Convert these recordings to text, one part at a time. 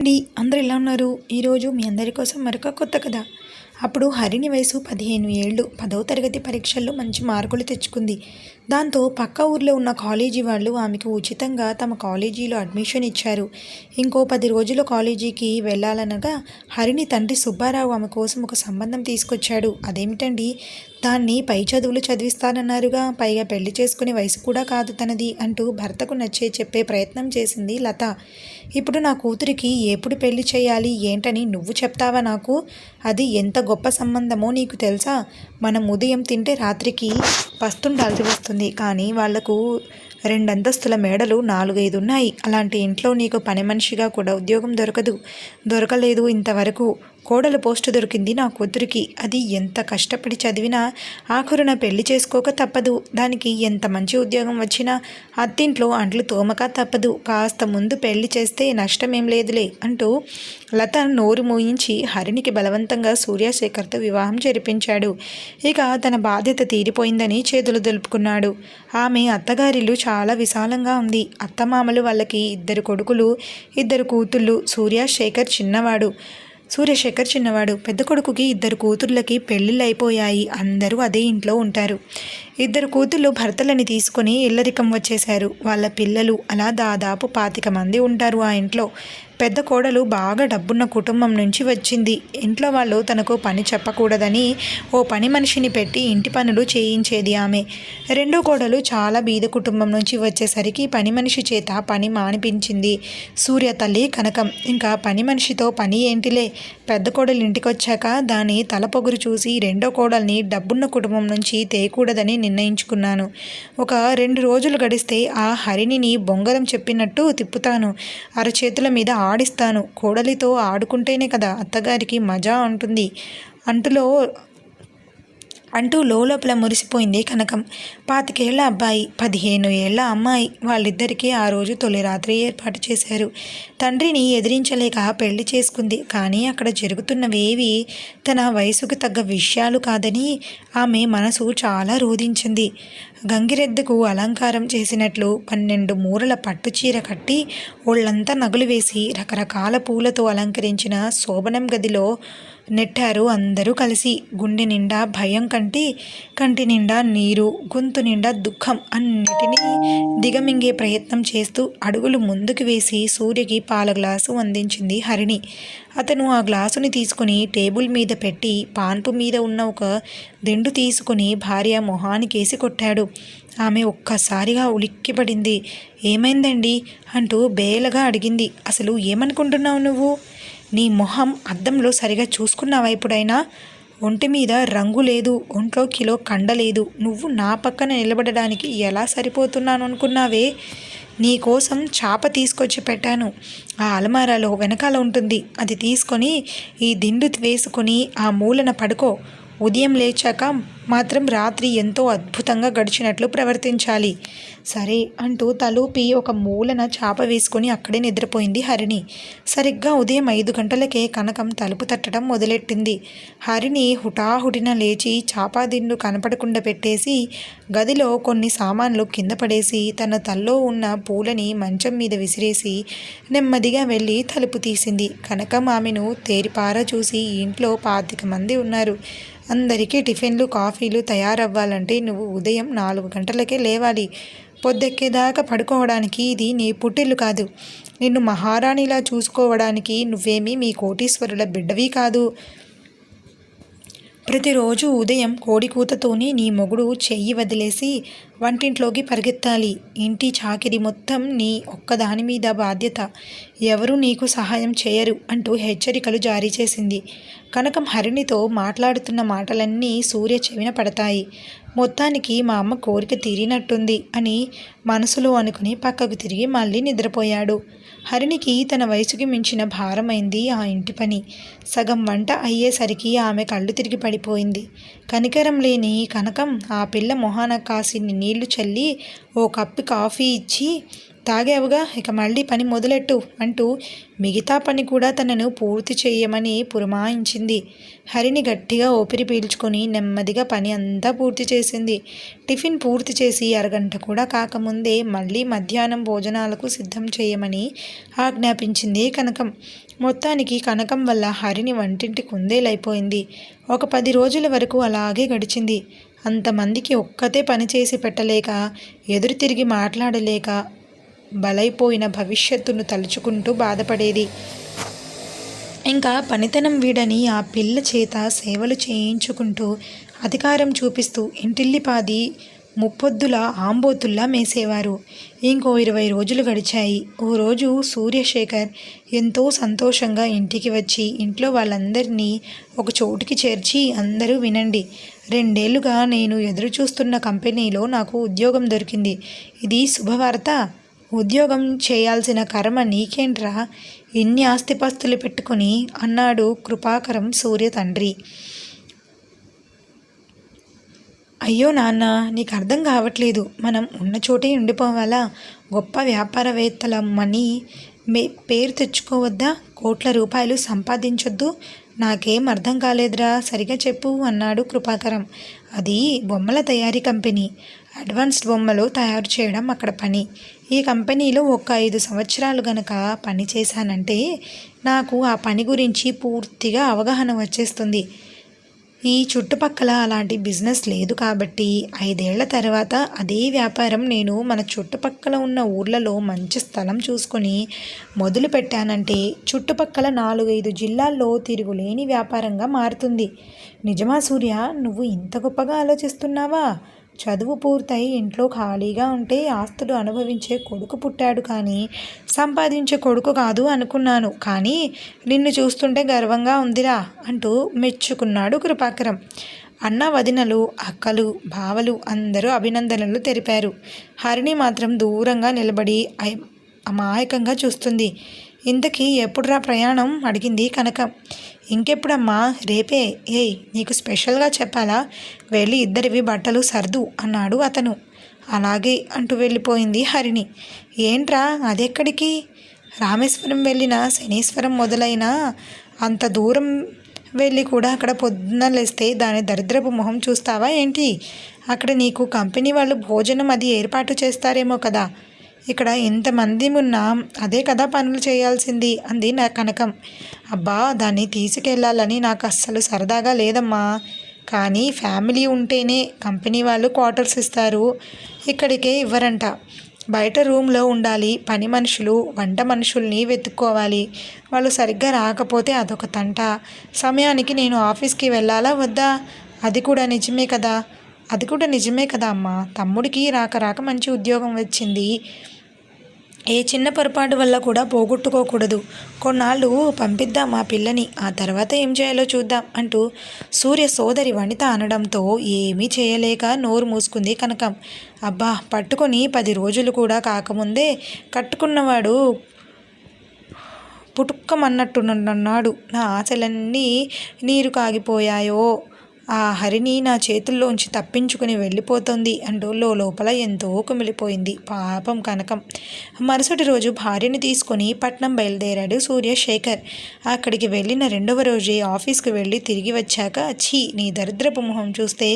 అండి అందరు ఎలా ఉన్నారు? ఈరోజు మీ అందరి కోసం మరొక కొత్త కథ. అప్పుడు హరిణి వయసు పదిహేను ఏళ్ళు పదవ తరగతి పరీక్షల్లో మంచి మార్కులు తెచ్చుకుంది. దాంతో పక్క ఊర్లో ఉన్న కాలేజీ వాళ్ళు ఆమెకు ఉచితంగా తమ కాలేజీలో అడ్మిషన్ ఇచ్చారు. ఇంకో పది రోజులు కాలేజీకి వెళ్ళాలనగా హరిణి తండ్రి సుబ్బారావు ఆమె కోసం ఒక సంబంధం తీసుకొచ్చాడు. అదేమిటండి? దాన్ని పై చదువులు చదివిస్తానన్నారుగా. పైగా పెళ్ళి చేసుకునే వయసు కూడా కాదు తనది అంటూ భర్తకు నచ్చే చెప్పే ప్రయత్నం చేసింది లత. ఇప్పుడు నా కూతురికి ఎప్పుడు పెళ్ళి చేయాలి? ఏంటని నువ్వు చెప్తావా నాకు? అది ఎంత గొప్ప సంబంధమో నీకు తెలుసా? మనం ఉదయం తింటే రాత్రికి పస్తుండాల్సి వస్తుంది. కానీ వాళ్ళకు రెండంతస్తుల మేడలు నాలుగైదు ఉన్నాయి అలాంటి ఇంట్లో నీకు పని మనిషిగా కూడా ఉద్యోగం దొరకదు. దొరకలేదు ఇంతవరకు. కోడలు పోస్టు దొరికింది నా కూతురికి. అది ఎంత కష్టపడి చదివినా ఆఖరున పెళ్ళి చేసుకోక తప్పదు. దానికి ఎంత మంచి ఉద్యోగం వచ్చినా అత్తింట్లో అంట్లు తోమక తప్పదు. కాస్త ముందు పెళ్ళి చేస్తే నష్టమేం లేదులే అంటూ లత నోరు మోయించి హరినికి బలవంతంగా సూర్యశేఖర్తో వివాహం జరిపించాడు. ఇక తన బాధ్యత తీరిపోయిందని చేతులు దులుపుకున్నాడు. ఆమె అత్తగారిల్లు చాలా విశాలంగా ఉంది. అత్తమామలు వాళ్ళకి ఇద్దరు కొడుకులు ఇద్దరు కూతుళ్ళు సూర్యశేఖర్ చిన్నవాడు. సూర్యశేఖర్ చిన్నవాడు. పెద్ద కొడుకుకి ఇద్దరు కూతుర్లకి పెళ్ళిళ్ళు అయిపోయాయి అందరూ అదే ఇంట్లో ఉంటారు. ఇద్దరు కూతుళ్ళు భర్తలని తీసుకొని ఇల్లరికం వచ్చేశారు. వాళ్ళ పిల్లలు అలా దాదాపు పాతిక మంది ఉంటారు ఆ ఇంట్లో. పెద్ద కోడలు బాగా డబ్బున్న కుటుంబం నుంచి వచ్చింది. ఇంట్లో వాళ్ళు తనకు పని చెప్పకూడదని ఓ పని మనిషిని పెట్టి ఇంటి పనులు చేయించేది ఆమె. రెండో కోడలు చాలా బీద కుటుంబం నుంచి వచ్చేసరికి పని మనిషి చేత పని మానిపించింది. సూర్య తల్లి కనకం ఇంకా పని మనిషితో పని ఏంటిలే? పెద్ద కోడలు ఇంటికొచ్చాక దాని తల పొగురు చూసి రెండో కోడల్ని డబ్బున్న కుటుంబం నుంచి తేయకూడదని నిర్ణయించుకున్నాను. ఒక రెండు రోజులు గడిస్తే ఆ హరిణిని బొంగరం చెప్పినట్టు తిప్పుతాను. అరచేతుల మీద ఆడిస్తాను. కోడలితో ఆడుకుంటేనే కదా అత్తగారికి మజా ఉంటుంది అంటులో అంటూ లోపల మురిసిపోయింది కనకం. పాతికేళ్ళ అబ్బాయి పదిహేను ఏళ్ళ అమ్మాయి. వాళ్ళిద్దరికీ ఆ రోజు తొలి రాత్రి ఏర్పాటు చేశారు. తండ్రిని ఎదిరించలేక పెళ్ళి చేసుకుంది. కానీ అక్కడ జరుగుతున్నవేవి తన వయసుకు తగ్గ విషయాలు కాదని ఆమె మనసు చాలా రోధించింది. గంగిరెద్దుకు అలంకారం చేసినట్లు పన్నెండు మూరల పట్టుచీర కట్టి ఒళ్ళంతా నగులు వేసి రకరకాల పూలతో అలంకరించిన శోభనం గదిలో నెట్టారు అందరూ కలిసి. గుండె నిండా భయం కంటి కంటి నిండా నీరు గొంతు నిండా దుఃఖం అన్నిటినీ దిగమింగే ప్రయత్నం చేస్తూ అడుగులు ముందుకు వేసి సూర్యకి పాల గ్లాసు అందించింది హరిణి. అతను ఆ గ్లాసుని తీసుకుని టేబుల్ మీద పెట్టి పాన్పు మీద ఉన్న ఒక దిండు తీసుకుని భార్య మొహానికేసి కొట్టాడు. ఆమె ఒక్కసారిగా ఉలిక్కిపడింది. ఏమైందండి? అంటూ బేలగా అడిగింది. అసలు ఏమనుకుంటున్నావు నువ్వు? నీ మొహం అద్దంలో సరిగా చూసుకున్నావా ఇప్పుడైనా ఒంటి మీద రంగు లేదు ఒంట్లో కిలో కండ లేదు. నువ్వు నా పక్కన నిలబడడానికి ఎలా సరిపోతున్నాను అనుకున్నావే నీ కోసం చాప తీసుకొచ్చి పెట్టాను. ఆ అలమారాలో వెనకాల ఉంటుంది. అది తీసుకొని ఈ దిండు వేసుకొని ఆ మూలన పడుకో. ఉదయం లేచాక మాత్రం రాత్రి ఎంతో అద్భుతంగా గడిచినట్లు ప్రవర్తించాలి. సరే అంటూ తలూపి ఒక మూలన చాప వేసుకొని అక్కడే నిద్రపోయింది హరిణి. సరిగ్గా ఉదయం ఐదు గంటలకే కనకం తలుపు తట్టడం మొదలెట్టింది. హరిణి హుటాహుటిన లేచి చాపాదిండు కనపడకుండా పెట్టేసి గదిలో కొన్ని సామాన్లు కింద పడేసి తన తల్లో ఉన్న పూలని మంచం మీద విసిరేసి నెమ్మదిగా వెళ్ళి తలుపు తీసింది. కనకం ఆమెను తేరిపార చూసి ఇంట్లో పాతిక మంది ఉన్నారు. అందరికీ టిఫిన్లు కాఫీలు తయారవ్వాలంటే నువ్వు ఉదయం నాలుగు గంటలకే లేవాలి. పొద్దెక్కేదాకా పడుకోవడానికి ఇది నీ పుట్టిల్లు కాదు. నిన్ను మహారాణిలా చూసుకోవడానికి నువ్వేమీ మీ కోటీశ్వరుల బిడ్డవి కాదు. ప్రతిరోజు ఉదయం కోడికూతతోనే నీ మొగుడు చెయ్యి వదిలేసి వంటింట్లోకి పరిగెత్తాలి. ఇంటి చాకిరి మొత్తం నీ ఒక్కదాని మీద బాధ్యత. ఎవరు నీకు సహాయం చేయరు అంటూ హెచ్చరికలు జారీ చేసింది. కనకం హరిణితో మాట్లాడుతున్న మాటలన్నీ సూర్య చెవిన పడతాయి. మొత్తానికి మా అమ్మ కోరిక తీరినట్టుంది అని మనసులో అనుకుని పక్కకు తిరిగి మళ్ళీ నిద్రపోయాడు. హరిణికి తన వయసుకి మించిన భారమైంది ఆ ఇంటి పని. సగం వంట అయ్యేసరికి ఆమె కళ్ళు తిరిగి పడిపోయింది. కనికరం లేని కనకం ఆ పిల్ల మొహాన కాసిని నీళ్ళు చల్లి ఓ కప్పు కాఫీ ఇచ్చి తాగావుగా ఇక మళ్ళీ పని మొదలెట్టు అంటూ మిగతా పని కూడా తనను పూర్తి చేయమని పురమాయించింది. హరిని గట్టిగా ఊపిరి పీల్చుకొని నెమ్మదిగా పని అంతా పూర్తి చేసింది. టిఫిన్ పూర్తి చేసి అరగంట కూడా కాకముందే మళ్ళీ మధ్యాహ్నం భోజనాలకు సిద్ధం చేయమని ఆజ్ఞాపించింది కనకం. మొత్తానికి కనకం వల్ల హరిని వంటింటి కుందేలైపోయింది. ఒక పది రోజుల వరకు అలాగే గడిచింది. అంతమందికి ఒక్కతే పని చేసి పెట్టలేక ఎదురు తిరిగి మాట్లాడలేక బలైపోయిన భవిష్యత్తును తలుచుకుంటూ బాధపడేది. ఇంకా పనితనం వీడని ఆ పిల్ల చేత సేవలు చేయించుకుంటూ అధికారం చూపిస్తూ ఇంటిల్లిపాది ముప్పొద్దుల ఆంబోతుల్లా మేసేవారు. ఇంకో ఇరవై రోజులు గడిచాయి. ఓ రోజు సూర్యశేఖర్ ఎంతో సంతోషంగా ఇంటికి వచ్చి ఇంట్లో వాళ్ళందరినీ ఒక చోటుకి చేర్చి అందరూ వినండి. రెండేళ్ళుగా నేను ఎదురు చూస్తున్న కంపెనీలో నాకు ఉద్యోగం దొరికింది. ఇది శుభవార్త? ఉద్యోగం చేయాల్సిన కర్మ నీకేంట్రా? ఇన్ని ఆస్తిపాస్తులు పెట్టుకుని అన్నాడు కృపాకరం సూర్య తండ్రి. అయ్యో నాన్న నీకు అర్థం కావట్లేదు. మనం ఉన్న చోటే ఉండిపోవాలా? గొప్ప వ్యాపారవేత్తల మనీ మే పేరు తెచ్చుకోవద్దా? కోట్ల రూపాయలు సంపాదించొద్దు? నాకేం అర్థం కాలేదురా? సరిగా చెప్పు అన్నాడు కృపాకరం. అది బొమ్మల తయారీ కంపెనీ. అడ్వాన్స్డ్ బొమ్మలు తయారు చేయడం అక్కడ పని. ఈ కంపెనీలో ఒక ఐదు సంవత్సరాలు గనక పని చేశానంటే నాకు ఆ పని గురించి పూర్తిగా అవగాహన వచ్చేస్తుంది. ఈ చుట్టుపక్కల అలాంటి బిజినెస్ లేదు కాబట్టి ఐదేళ్ళ తర్వాత అదే వ్యాపారం నేను మన చుట్టుపక్కల ఉన్న ఊర్లలో మంచి స్థలం చూసుకొని మొదలు పెట్టానంటే చుట్టుపక్కల నాలుగైదు జిల్లాల్లో తిరుగులేని వ్యాపారంగా మారుతుంది. నిజమా సూర్య? నువ్వు ఇంత గొప్పగా ఆలోచిస్తున్నావా? చదువు పూర్తయి ఇంట్లో ఖాళీగా ఉంటే ఆస్తులు అనుభవించే కొడుకు పుట్టాడు కానీ సంపాదించే కొడుకు కాదు అనుకున్నాను. కానీ నిన్ను చూస్తుంటే గర్వంగా ఉందిరా అంటూ మెచ్చుకున్నాడు కృపాకరం. అన్న వదినలు అక్కలు బావలు అందరూ అభినందనలు తెలిపారు. హరిణి మాత్రం దూరంగా నిలబడి అమాయకంగా చూస్తుంది. ఇంతకీ ఎప్పుడురా ప్రయాణం? అడిగింది కనక. ఇంకెప్పుడమ్మా? రేపే. ఏయ్ నీకు స్పెషల్గా చెప్పాలా? వెళ్ళి ఇద్దరివి బట్టలు సర్దు అన్నాడు అతను. అలాగే అంటూ వెళ్ళిపోయింది హరిణి. ఏంట్రా? అదెక్కడికి? రామేశ్వరం వెళ్ళిన శనీశ్వరం మొదలైన అంత దూరం వెళ్ళి కూడా అక్కడ పొద్దున్న లేస్తే దాని దరిద్రపు మొహం చూస్తావా ఏంటి? అక్కడ నీకు కంపెనీ వాళ్ళు భోజనం అది ఏర్పాటు చేస్తారేమో కదా. ఇక్కడ ఇంతమంది ఉన్నా అదే కదా పనులు చేయాల్సింది అంది నా కనకం. అబ్బా దాన్ని తీసుకెళ్ళాలని నాకు అస్సలు సరదాగా లేదమ్మా. కానీ ఫ్యామిలీ ఉంటేనే కంపెనీ వాళ్ళు క్వార్టర్స్ ఇస్తారు. ఇక్కడికే ఇవ్వరంట. బయట రూమ్లో ఉండాలి. పని మనుషులు వంట మనుషుల్ని వెతుక్కోవాలి. వాళ్ళు సరిగ్గా రాకపోతే అదొక తంట. సమయానికి నేను ఆఫీస్కి వెళ్ళాలా వద్దా? అది కూడా నిజమే కదా. అది కూడా నిజమే కదా అమ్మ. తమ్ముడికి రాక రాక మంచి ఉద్యోగం వచ్చింది. ఏ చిన్న పొరపాటు వల్ల కూడా పోగొట్టుకోకూడదు. కొన్నాళ్ళు పంపిద్దాం ఆ పిల్లని ఆ తర్వాత ఏం చేయాలో చూద్దాం అంటూ సూర్య సోదరి వనిత అనడంతో ఏమీ చేయలేక నోరు మూసుకుంది కనకం. అబ్బా పట్టుకొని పది రోజులు కూడా కాకముందే కట్టుకున్నవాడు పుటుక్కమన్నట్టున్నాడు నా ఆశలన్నీ నీరు కాగిపోయాయో. ఆ హరిని నా చేతుల్లోంచి తప్పించుకుని వెళ్ళిపోతుంది అంటూ లోపల ఎంతో కుమిలిపోయింది పాపం కనకం. మరుసటి రోజు భార్యని తీసుకొని పట్నం బయలుదేరాడు సూర్యశేఖర్. అక్కడికి వెళ్ళిన రెండవ రోజే ఆఫీస్కి వెళ్ళి తిరిగి వచ్చాక ఛీ నీ దరిద్రపు మొహం చూస్తే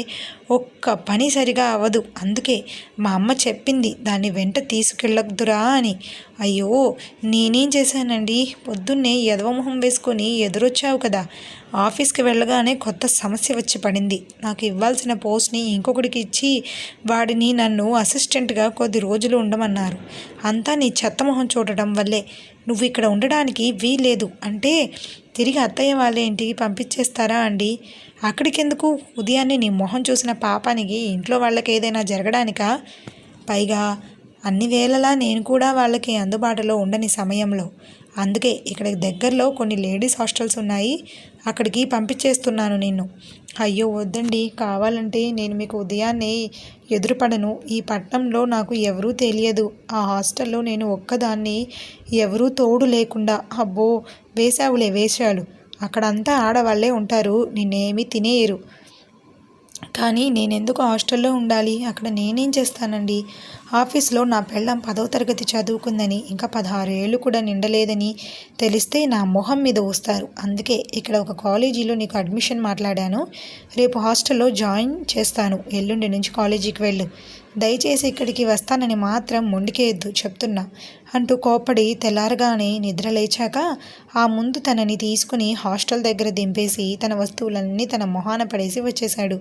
ఒక్క పని సరిగా అవ్వదు అందుకే మా అమ్మ చెప్పింది దాన్ని వెంట తీసుకెళ్ళొద్దురా అని. అయ్యో నేనేం చేశానండి? పొద్దున్నే ఎదవమొహం వేసుకొని ఎదురొచ్చావు కదా. ఆఫీస్కి వెళ్ళగానే కొత్త సమస్య వచ్చి పడింది. నాకు ఇవ్వాల్సిన పోస్ట్ని ఇంకొకటికి ఇచ్చి వాడిని నన్ను అసిస్టెంట్గా కొద్ది రోజులు ఉండమన్నారు. అంతా నీ చెత్తమొహం చూడటం వల్లే. నువ్వు ఇక్కడ ఉండడానికి వీలేదు అంటే తిరిగి అత్తయ్య వాళ్ళ ఇంటికి పంపించేస్తారా అండి? అక్కడికెందుకు? ఉదయాన్నే నీ మొహం చూసిన పాపానికి ఇంట్లో వాళ్ళకి ఏదైనా జరగడానికా? పైగా అన్ని వేళలా నేను కూడా వాళ్ళకి అందుబాటులో ఉండని సమయంలో. అందుకే ఇక్కడ దగ్గరలో కొన్ని లేడీస్ హాస్టల్స్ ఉన్నాయి. అక్కడికి పంపించేస్తున్నాను నిన్ను. అయ్యో వద్దండి. కావాలంటే నేను మీకు ఉదయాన్నే ఎదురుపడను. ఈ పట్టణంలో నాకు ఎవరూ తెలియదు. ఆ హాస్టల్లో నేను ఒక్కదాన్ని. ఎవరూ తోడు లేకుండా. అబ్బో వేశావులే వేశాడు అక్కడంతా ఆడవాళ్ళే ఉంటారు నిన్నేమీ తినేయరు. కానీ నేనెందుకు హాస్టల్లో ఉండాలి? అక్కడ నేనేం చేస్తానండి? ఆఫీస్లో నా పెళ్ళం పదవ తరగతి చదువుకుందని ఇంకా పదహారు ఏళ్ళు కూడా నిండలేదని తెలిస్తే నా మొహం మీద వస్తారు అందుకే ఇక్కడ ఒక కాలేజీలో నీకు అడ్మిషన్ మాట్లాడాను. రేపు హాస్టల్లో జాయిన్ చేస్తాను. ఎల్లుండి నుంచి కాలేజీకి వెళ్ళు. దయచేసి ఇక్కడికి వస్తానని మాత్రం మొండికేయద్దు చెప్తున్నా. అంటూ కోపడి తెల్లారగానే నిద్ర లేచాక ఆ ముందు తనని తీసుకుని హాస్టల్ దగ్గర దింపేసి తన వస్తువులన్నీ తన మొహాన పడేసి వచ్చేశాడు.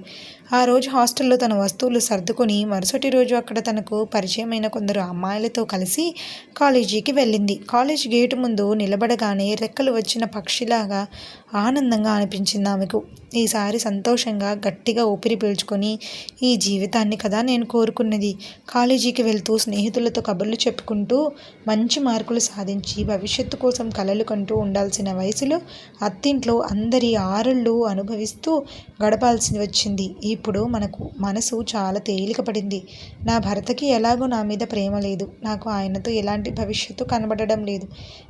ఆ రోజు హాస్టల్లో తన వస్తువులు సర్దుకొని మరుసటి రోజు అక్కడ తనకు పరిచయమైన కొందరు అమ్మాయిలతో కలిసి కాలేజీకి వెళ్ళింది. కాలేజ్ గేటు ముందు నిలబడగానే రెక్కలు వచ్చిన పక్షిలాగా ఆనందంగా అనిపించింది ఆమెకు. ఈసారి సంతోషంగా గట్టిగా ఊపిరి పీల్చుకొని ఈ జీవితాన్ని కదా నేను కోరుకున్నది? కాలేజీకి వెళ్తూ స్నేహితులతో కబుర్లు చెప్పుకుంటూ మంచి మార్కులు సాధించి భవిష్యత్తు కోసం కలలు కంటూ ఉండాల్సిన వయసులో అత్తింట్లో అందరి ఆరళ్ళు అనుభవిస్తూ గడపాల్సి వచ్చింది. ఇప్పుడు మనకు మనసు చాలా తేలిక పడింది. నా భర్తకి ఎలాగో నా మీద ప్రేమ లేదు. నాకు ఆయనతో ఎలాంటి భవిష్యత్తు కనబడడం లేదు.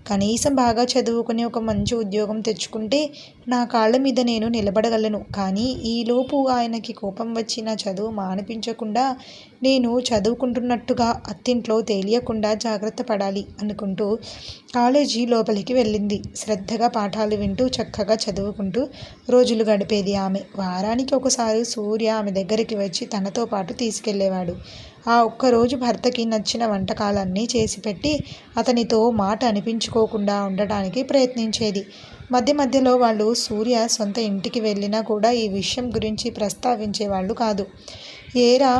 కనీసం బాగా చదువుకుని ఒక మంచి ఉద్యోగం తెచ్చుకుంటే నా కాళ్ళ మీద నేను నిలబడగలను. కానీ ఈలోపు ఆయనకి కోపం వచ్చి నా చదువు మానిపించకుండా నేను చదువుకుంటున్నట్టుగా అత్తింట్లో తెలియకుండా జాగ్రత్త పడాలి అనుకుంటూ కాలేజీ లోపలికి వెళ్ళింది. శ్రద్ధగా పాఠాలు వింటూ చక్కగా చదువుకుంటూ రోజులు గడిపేది ఆమె. వారానికి ఒకసారి సూర్య ఆమె దగ్గరికి వచ్చి తనతో పాటు తీసుకెళ్ళేవాడు. ఆ ఒక్కరోజు భర్తకి నచ్చిన వంటకాలన్నీ చేసి పెట్టి అతనితో మాట అనిపించుకోకుండా ఉండటానికి ప్రయత్నించేది. మధ్య మధ్యలో వాళ్ళు సూర్య సొంత ఇంటికి వెళ్ళినా కూడా ఈ విషయం గురించి ప్రస్తావించేవాళ్ళు కాదు. ఏరా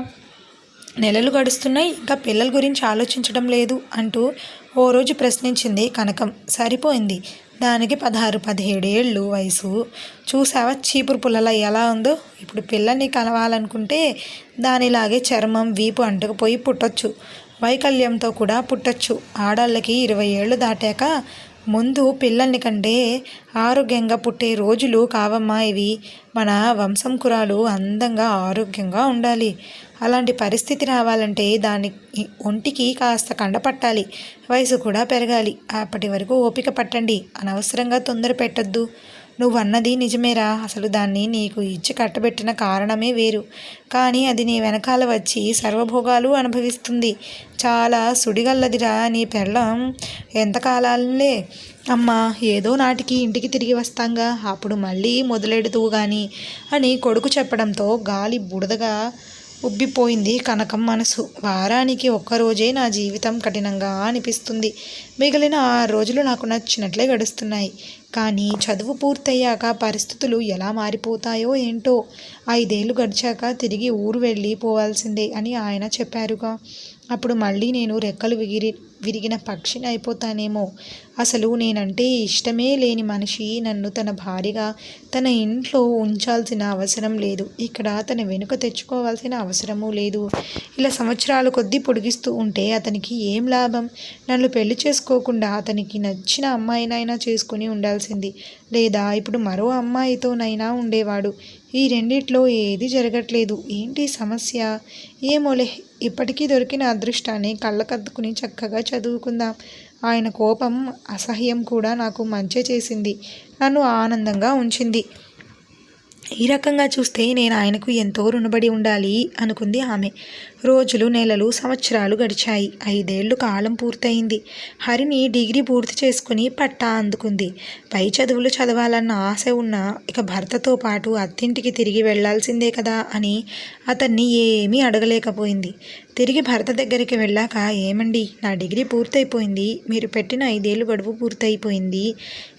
నెలలు గడుస్తున్నాయి. ఇంకా పిల్లల గురించి ఆలోచించడం లేదు అంటూ ఓ రోజు ప్రశ్నించింది కనకం. సరిపోయింది. దానికి పదహారు పదిహేడు ఏళ్ళు వయసు. చూసావా చీపురు పుల్లల ఎలా ఉందో? ఇప్పుడు పిల్లల్ని కలవాలనుకుంటే దానిలాగే చర్మం వీపు అంటుకుపోయి పుట్టొచ్చు. వైకల్యంతో కూడా పుట్టచ్చు. ఆడాళ్ళకి ఇరవై ఏళ్ళు దాటాక ముందు పిల్లల్ని కంటే ఆరోగ్యంగా పుట్టే రోజులు కావమ్మా ఇవి. మన వంశం కురాలు అందంగా ఆరోగ్యంగా ఉండాలి. అలాంటి పరిస్థితి రావాలంటే దాని ఒంటికి కాస్త కండ పట్టాలి వయసు కూడా పెరగాలి. అప్పటి వరకు ఓపిక పట్టండి. అనవసరంగా తొందర పెట్టద్దు నువ్వు అన్నది నిజమేరా. అసలు దాన్ని నీకు ఇచ్చి కట్టబెట్టిన కారణమే వేరు. కానీ అది నీ వెనకాల వచ్చి సర్వభోగాలు అనుభవిస్తుంది. చాలా సుడిగల్లదిరా నీ పెళ్ళం. ఎంతకాలాలే? అమ్మా ఏదో నాటికి ఇంటికి తిరిగి వస్తాంగా. అప్పుడు మళ్ళీ మొదలెడుతూ కానీ అని కొడుకు చెప్పడంతో గాలి బుడదగా ఉబ్బిపోయింది కనకం మనసు. వారానికి ఒక్కరోజే నా జీవితం కఠినంగా అనిపిస్తుంది. మిగిలిన ఆరు రోజులు నాకు నచ్చినట్లే గడుస్తున్నాయి. కానీ చదువు పూర్తయ్యాక పరిస్థితులు ఎలా మారిపోతాయో ఏంటో ఐదేళ్ళు గడిచాక తిరిగి ఊరు వెళ్ళి పోవాల్సిందే అని ఆయన చెప్పారుగా. అప్పుడు మళ్ళీ నేను రెక్కలు విగిరి విరిగిన పక్షిని అయిపోతానేమో. అసలు నేనంటే ఇష్టమే లేని మనిషి నన్ను తన భార్యగా తన ఇంట్లో ఉంచాల్సిన అవసరం లేదు. ఇక్కడ తన వెనుక తెచ్చుకోవాల్సిన అవసరమూ లేదు. ఇలా సంవత్సరాలు కొద్దీ పొడిగిస్తూ ఉంటే అతనికి ఏం లాభం? నన్ను పెళ్ళి చేసుకోకుండా అతనికి నచ్చిన అమ్మాయినైనా చేసుకుని ఉండాల్సింది. లేదా ఇప్పుడు మరో అమ్మాయితోనైనా ఉండేవాడు. ఈ రెండిట్లో ఏది జరగట్లేదు. ఏంటి సమస్య? ఏమోలే ఇప్పటికీ దొరికిన అదృష్టాన్ని కళ్ళకద్దుకుని చక్కగా చదువుకుందాం. ఆయన కోపం అసహ్యం కూడా నాకు మంచి చేసింది. నన్ను ఆనందంగా ఉంచింది. ఈ రకంగా చూస్తే నేను ఆయనకు ఎంతో రుణబడి ఉండాలి అనుకుంది ఆమె. రోజులు నెలలు సంవత్సరాలు గడిచాయి. ఐదేళ్ళు కాలం పూర్తయింది. హరిని డిగ్రీ పూర్తి చేసుకుని పట్టా అందుకుంది. పై చదువులు చదవాలన్న ఆశ ఉన్న ఇక భర్తతో పాటు అత్తింటికి తిరిగి వెళ్ళాల్సిందే కదా అని అతన్ని ఏమీ అడగలేకపోయింది. తిరిగి భర్త దగ్గరికి వెళ్ళాక ఏమండి నా డిగ్రీ పూర్తయిపోయింది. మీరు పెట్టిన ఐదేళ్ళు గడువు పూర్తయిపోయింది.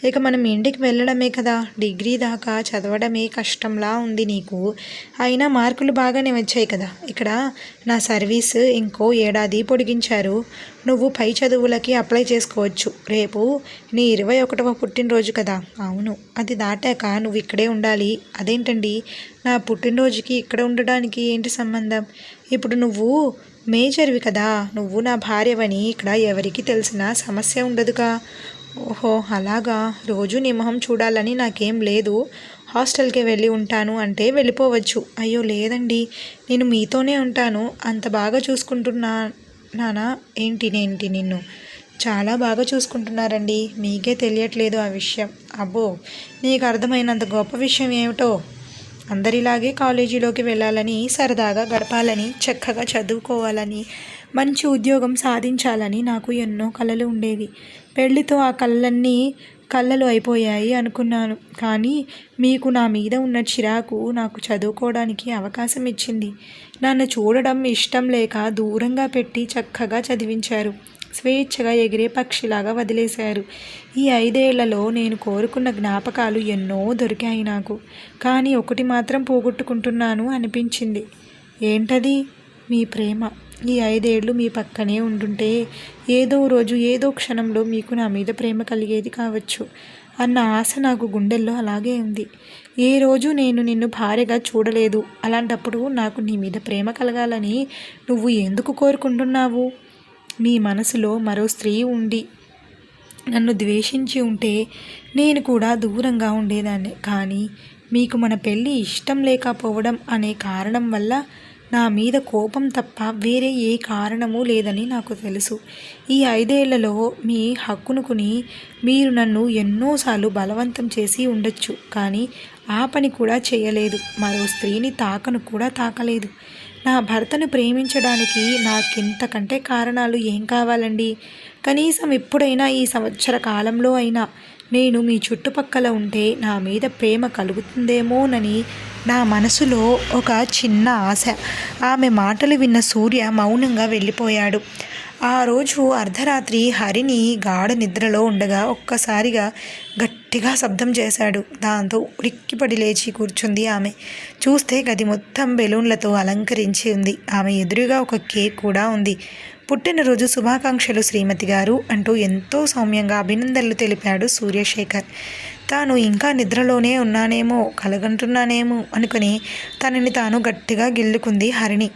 ఇక మనం ఇంటికి వెళ్ళడమే కదా. డిగ్రీ దాకా చదవడమే కష్టంలా ఉంది నీకు. అయినా మార్కులు బాగానే వచ్చాయి కదా. ఇక్కడ నా నా సర్వీస్ ఇంకో ఏడాది పొడిగించారు. నువ్వు పై చదువులకి అప్లై చేసుకోవచ్చు. రేపు నీ ఇరవై ఒకటవ పుట్టినరోజు కదా. అవును అది దాటాక నువ్వు ఇక్కడే ఉండాలి. అదేంటండి? నా పుట్టినరోజుకి ఇక్కడ ఉండడానికి ఏంటి సంబంధం? ఇప్పుడు నువ్వు మేజర్వి కదా. నువ్వు నా భార్యవని ఇక్కడ ఎవరికి తెలిసిన సమస్య ఉండదుగా. ఓహో అలాగా? రోజు నీ మొహం చూడాలని నాకేం లేదు. హాస్టల్కి వెళ్ళి ఉంటాను అంటే వెళ్ళిపోవచ్చు. అయ్యో లేదండి నేను మీతోనే ఉంటాను. అంత బాగా చూసుకుంటున్నా నానా? ఏంటి నేంటి నిన్ను? చాలా బాగా చూసుకుంటున్నారండి. మీకే తెలియట్లేదు ఆ విషయం. అబ్బో నీకు అర్థమైనంత గొప్ప విషయం ఏమిటో? అందరిలాగే కాలేజీలోకి వెళ్ళాలని సరదాగా గడపాలని చక్కగా చదువుకోవాలని మంచి ఉద్యోగం సాధించాలని నాకు ఎన్నో కలలు ఉండేవి. పెళ్ళితో ఆ కళ్ళన్నీ కళ్ళలు అయిపోయాయి అనుకున్నాను. కానీ మీకు నా మీద ఉన్న చిరాకు నాకు చదువుకోవడానికి అవకాశం ఇచ్చింది. నన్ను చూడడం ఇష్టం లేక దూరంగా పెట్టి చక్కగా చదివించారు. స్వేచ్ఛగా ఎగిరే పక్షిలాగా వదిలేశారు. ఈ ఐదేళ్ళలో నేను కోరుకున్న జ్ఞాపకాలు ఎన్నో దొరికాయి నాకు. కానీ ఒకటి మాత్రం పోగొట్టుకుంటున్నాను అనిపించింది. ఏంటది? మీ ప్రేమ. ఈ ఐదేళ్ళు మీ పక్కనే ఉంటుంటే ఏదో రోజు ఏదో క్షణంలో మీకు నా మీద ప్రేమ కలిగేది కావచ్చు. అన్న ఆశ నాకు గుండెల్లో అలాగే ఉంది. ఏ రోజు నేను నిన్ను భార్యగా చూడలేదు. అలాంటప్పుడు నాకు నీ మీద ప్రేమ కలగాలని నువ్వు ఎందుకు కోరుకుంటున్నావు? మీ మనసులో మరో స్త్రీ ఉండి నన్ను ద్వేషించి ఉంటే నేను కూడా దూరంగా ఉండేదాన్ని. కానీ మీకు మన పెళ్ళి ఇష్టం లేకపోవడం అనే కారణం వల్ల నా మీద కోపం తప్ప వేరే ఏ కారణము లేదని నాకు తెలుసు. ఈ ఐదేళ్ళలో మీ హక్కునుకుని మీరు నన్ను ఎన్నోసార్లు బలవంతం చేసి ఉండొచ్చు కానీ ఆ పని కూడా చేయలేదు. మరో స్త్రీని తాకను కూడా తాకలేదు. నా భర్తను ప్రేమించడానికి నాకింతకంటే కారణాలు ఏం కావాలండి? కనీసం ఎప్పుడైనా ఈ సంవత్సర కాలంలో అయినా నేను మీ చుట్టుపక్కల ఉంటే నా మీద ప్రేమ కలుగుతుందేమోనని నా మనసులో ఒక చిన్న ఆశ. ఆమె మాటలు విన్న సూర్య మౌనంగా వెళ్ళిపోయాడు. ఆ రోజు అర్ధరాత్రి హరిని గాఢ నిద్రలో ఉండగా ఒక్కసారిగా గట్టిగా శబ్దం చేశాడు. దాంతో ఉడిక్కిపడి లేచి కూర్చుంది ఆమె. చూస్తే గది మొత్తం బెలూన్లతో అలంకరించి ఉంది. ఆమె ఎదురుగా ఒక కేక్ కూడా ఉంది. పుట్టినరోజు శుభాకాంక్షలు శ్రీమతి గారు అంటూ ఎంతో సౌమ్యంగా అభినందనలు తెలిపాడు సూర్యశేఖర్. తాను ఇంకా నిద్రలోనే ఉన్నానేమో కలగంటున్నానేమో అనుకుని తనని తాను గట్టిగా గిల్లుకుంది హరిణి.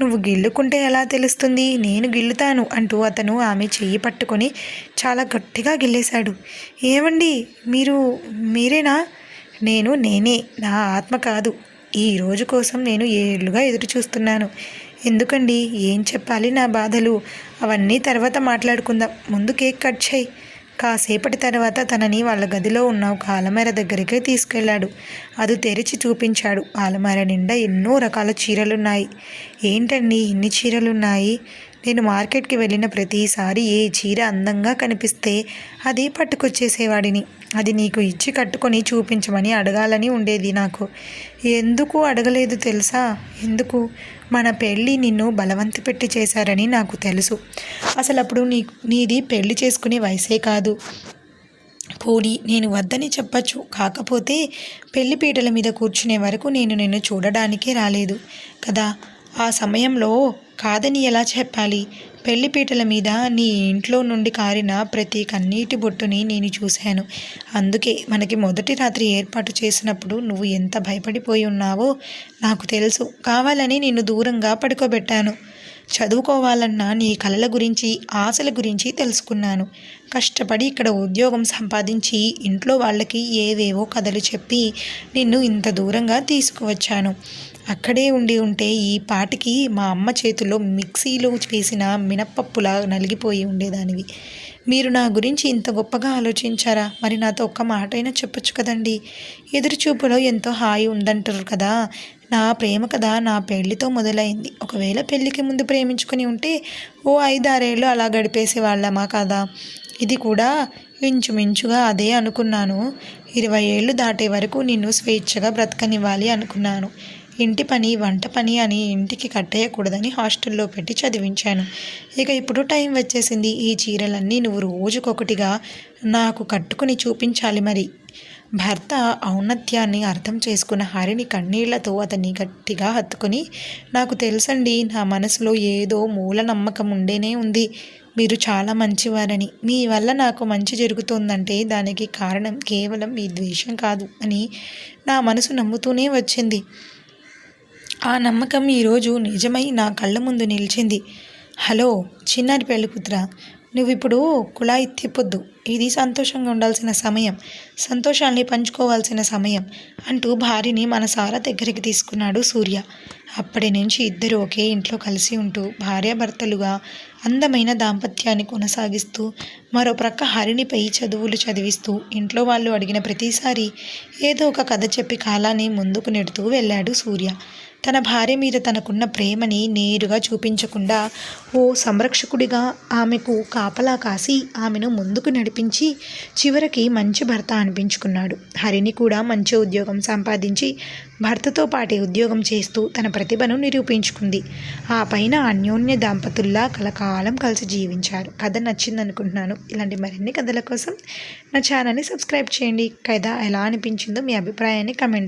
నువ్వు గిల్లుకుంటే ఎలా తెలుస్తుంది? నేను గిల్లుతాను అంటూ అతను ఆమె చెయ్యి పట్టుకొని చాలా గట్టిగా గిల్లేశాడు. ఏమండి మీరు మీరేనా? నేను నేనే నా ఆత్మ కాదు. ఈ రోజు కోసం నేను ఏళ్ళుగా ఎదురు చూస్తున్నాను ఎందుకండి? ఏం చెప్పాలి నా బాధలు? అవన్నీ తర్వాత మాట్లాడుకుందాం. ముందు కేక్ కట్ చేయి కాసేపటి తర్వాత తనని వాళ్ళ గదిలో ఉన్న ఒక అలమర దగ్గరికి తీసుకెళ్ళాడు అది తెరిచి చూపించాడు. అలమర నిండా ఎన్నో రకాల చీరలున్నాయి. ఏంటండి ఇన్ని చీరలున్నాయి? నేను మార్కెట్కి వెళ్ళిన ప్రతిసారి ఏ చీర అందంగా కనిపిస్తే అది పట్టుకొచ్చేసేవాడిని. అది నీకు ఇచ్చి కట్టుకొని చూపించమని అడగాలని ఉండేది నాకు. ఎందుకు అడగలేదు తెలుసా? ఎందుకు? మన పెళ్ళి నిన్ను బలవంత పెట్టి చేశారని నాకు తెలుసు. అసలు అప్పుడు నీ నీది పెళ్ళి చేసుకునే వయసే కాదు. పోనీ నేను వద్దని చెప్పచ్చు. కాకపోతే పెళ్ళిపీటల మీద కూర్చునే వరకు నేను నిన్ను చూడడానికే రాలేదు. కదా? ఆ సమయంలో కాదని ఎలా చెప్పాలి? పెళ్ళిపీటల మీద నీ ఇంట్లో నుండి కారిన ప్రతి కన్నీటి బొట్టుని నేను చూశాను. అందుకే మనకి మొదటి రాత్రి ఏర్పాటు చేసినప్పుడు నువ్వు ఎంత భయపడిపోయి ఉన్నావో నాకు తెలుసు. కావాలని నిన్ను దూరంగా పడుకోబెట్టాను. చదువుకోవాలన్న నీ కలల గురించి ఆశల గురించి తెలుసుకున్నాను. కష్టపడి ఇక్కడ ఉద్యోగం సంపాదించి ఇంట్లో వాళ్ళకి ఏవేవో కథలు చెప్పి నిన్ను ఇంత దూరంగా తీసుకువచ్చాను. అక్కడే ఉండి ఉంటే ఈ పాటికి మా అమ్మ చేతిలో మిక్సీలో వేసిన మినప్పప్పులా నలిగిపోయి ఉండేదానివి. మీరు నా గురించి ఇంత గొప్పగా ఆలోచించారా? మరి నాతో ఒక్క మాట అయినా చెప్పొచ్చు కదండి. ఎదురుచూపులో ఎంతో హాయి ఉందంటారు కదా. నా ప్రేమ కథ నా పెళ్ళితో మొదలైంది. ఒకవేళ పెళ్ళికి ముందు ప్రేమించుకొని ఉంటే ఓ ఐదారేళ్ళు అలా గడిపేసేవాళ్ళమా కదా? ఇది కూడా ఇంచుమించుగా అదే అనుకున్నాను. ఇరవై ఏళ్ళు దాటే వరకు నిన్ను స్వేచ్ఛగా బ్రతకనివ్వాలి అనుకున్నాను. ఇంటి పని వంట పని అని ఇంటికి కట్టేయకూడదని హాస్టల్లో పెట్టి చదివించాను. ఇక ఇప్పుడు టైం వచ్చేసింది. ఈ చీరలన్నీ నువ్వు రోజుకొకటిగా నాకు కట్టుకుని చూపించాలి మరి. భర్త ఔన్నత్యాన్ని అర్థం చేసుకున్న హరిని కన్నీళ్ళతో అతన్ని గట్టిగా హత్తుకొని నాకు తెలుసండి నా మనసులో ఏదో మూల నమ్మకం ఉండేనే ఉంది. మీరు చాలా మంచివారని. మీ వల్ల నాకు మంచి జరుగుతుందంటే దానికి కారణం కేవలం మీ ద్వేషం కాదు అని నా మనసు నమ్ముతూనే వచ్చింది. ఆ నమ్మకం ఈరోజు నిజమై నా కళ్ళ ముందు నిలిచింది. హలో చిన్నారి పెళ్ళిపుత్ర నువ్వు ఇప్పుడు కుళాయి తిప్పొద్దు ఇది సంతోషంగా ఉండాల్సిన సమయం సంతోషాన్ని పంచుకోవాల్సిన సమయం అంటూ భార్యని మనసారా దగ్గరికి తీసుకున్నాడు సూర్య. అప్పటి నుంచి ఇద్దరు ఒకే ఇంట్లో కలిసి ఉంటూ భార్యాభర్తలుగా అందమైన దాంపత్యాన్ని కొనసాగిస్తూ మరో ప్రక్క హరిణిపై చదువులు చదివిస్తూ ఇంట్లో వాళ్ళు అడిగిన ప్రతిసారి ఏదో ఒక కథ చెప్పి కాలాన్ని ముందుకు నెడుతూ వెళ్ళాడు సూర్య. తన భార్య మీద తనకున్న ప్రేమని నేరుగా చూపించకుండా ఓ సంరక్షకుడిగా ఆమెకు కాపలా కాసి ఆమెను ముందుకు నడిపించి చివరికి మంచి భర్త అనిపించుకున్నాడు. హరిని కూడా మంచి ఉద్యోగం సంపాదించి భర్తతో పాటే ఉద్యోగం చేస్తూ తన ప్రతిభను నిరూపించుకుంది. ఆ పైన అన్యోన్య దంపతుల్లా కలకాలం కలిసి జీవించారు. కథ నచ్చింది అనుకుంటున్నాను ఇలాంటి మరిన్ని కథల కోసం నా ఛానల్ని సబ్స్క్రైబ్ చేయండి. కథ ఎలా అనిపించిందో మీ అభిప్రాయాన్ని కమెంట్